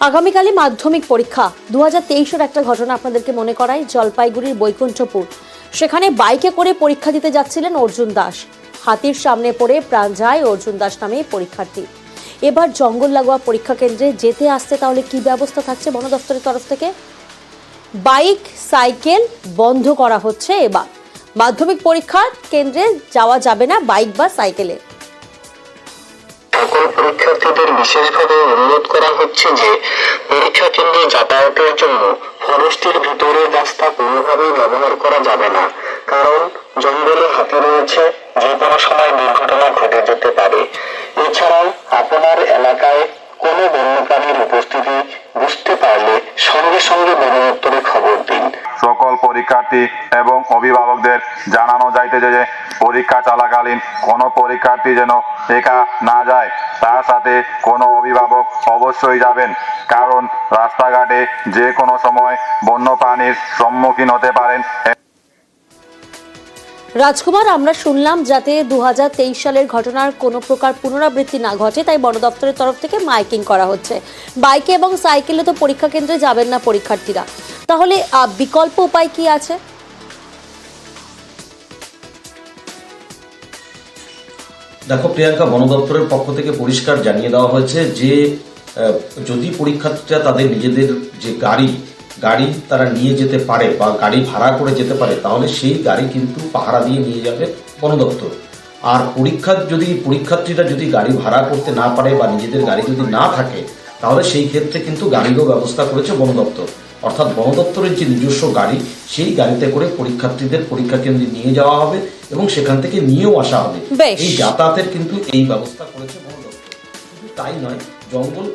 আগামীকালই মাধ্যমিক পরীক্ষা। দু হাজার একটা ঘটনা আপনাদেরকে মনে করায় জলপাইগুড়ির বৈকুণ্ঠপুর। সেখানে বাইকে করে পরীক্ষা দিতে যাচ্ছিলেন অর্জুন দাস। হাতির সামনে পড়ে প্রাণ যায় অর্জুন দাস নামে পরীক্ষার্থী। এবার জঙ্গল লাগোয়া পরীক্ষা কেন্দ্রে যেতে আসতে তাহলে কি ব্যবস্থা থাকছে বন দপ্তরের তরফ থেকে? বাইক, সাইকেল বন্ধ করা হচ্ছে এবার। মাধ্যমিক পরীক্ষার কেন্দ্রে যাওয়া যাবে না বাইক বা সাইকেলে। পরীক্ষার্থীদের বিশেষভাবে অনুরোধ করা হচ্ছে যে পরীক্ষা কেন্দ্রে যাতায়াতের জন্য ফরেস্টের ভিতরের রাস্তা কোনোভাবেই ব্যবহার করা যাবে না। কারণ জঙ্গলে হাতি রয়েছে, যে কোনো সময় দুর্ঘটনা ঘটে যেতে পারে। এছাড়াও আপনার এলাকায় কোনো বন্যপ্রাণীর উপস্থিতি বুঝতে পারলে সঙ্গে সঙ্গে বন দপ্তরে খবর দিন। সকল পরীক্ষার্থী এবং অভিভাবকদের জানানো যাইতেছে যে পরীক্ষা চলাকালীন কোনো পরীক্ষার্থী যেন একা না যায়, তার সাথে কোনো অভিভাবক অবশ্যই যাবেন। কারণ রাস্তাঘাটে যে কোনো সময় বন্যপ্রাণীর সম্মুখীন হতে পারেন। রাজকুমার, আমরা শুনলাম যাতে দু হাজার তেইশ সালের ঘটনার কোনো প্রকার পুনরাবৃত্তি না ঘটে, তাই বন দপ্তরের তরফ থেকে মাইকিং করা হচ্ছে। বাইকে এবং সাইকেলে তো পরীক্ষা কেন্দ্রে যাবেন না পরীক্ষার্থীরা। তাহলে বিকল্প উপায় কি আছে? দেখো, প্রিয়াঙ্কা, বন দপ্তরের পক্ষ থেকে পরিষ্কার জানিয়ে দেওয়া হয়েছে যে যদি পরীক্ষার্থীরা তাদের নিজেদের যে গাড়ি গাড়ি তারা নিয়ে যেতে পারে বা গাড়ি ভাড়া করে যেতে পারে, তাহলে সেই গাড়ি কিন্তু পাহারা দিয়ে নিয়ে যাবে বন দপ্তর। আর পরীক্ষার যদি পরীক্ষার্থীরা যদি গাড়ি ভাড়া করতে না পারে বা নিজেদের গাড়ি যদি না থাকে, তাহলে সেই ক্ষেত্রে কিন্তু গাড়িরও ব্যবস্থা করেছে বন দপ্তর। অর্থাৎ বনদপ্তরের যে নিজস্ব গাড়ি সেই গাড়িতে করে পরীক্ষার্থীদের পরীক্ষা কেন্দ্রে নিয়ে যাওয়া হবে এবং সেখান থেকে নিয়েও আসা হবে। এই যাতায়াতের কিন্তু এই ব্যবস্থা করেছে বনদপ্তর। শুধু তাই নয় জঙ্গল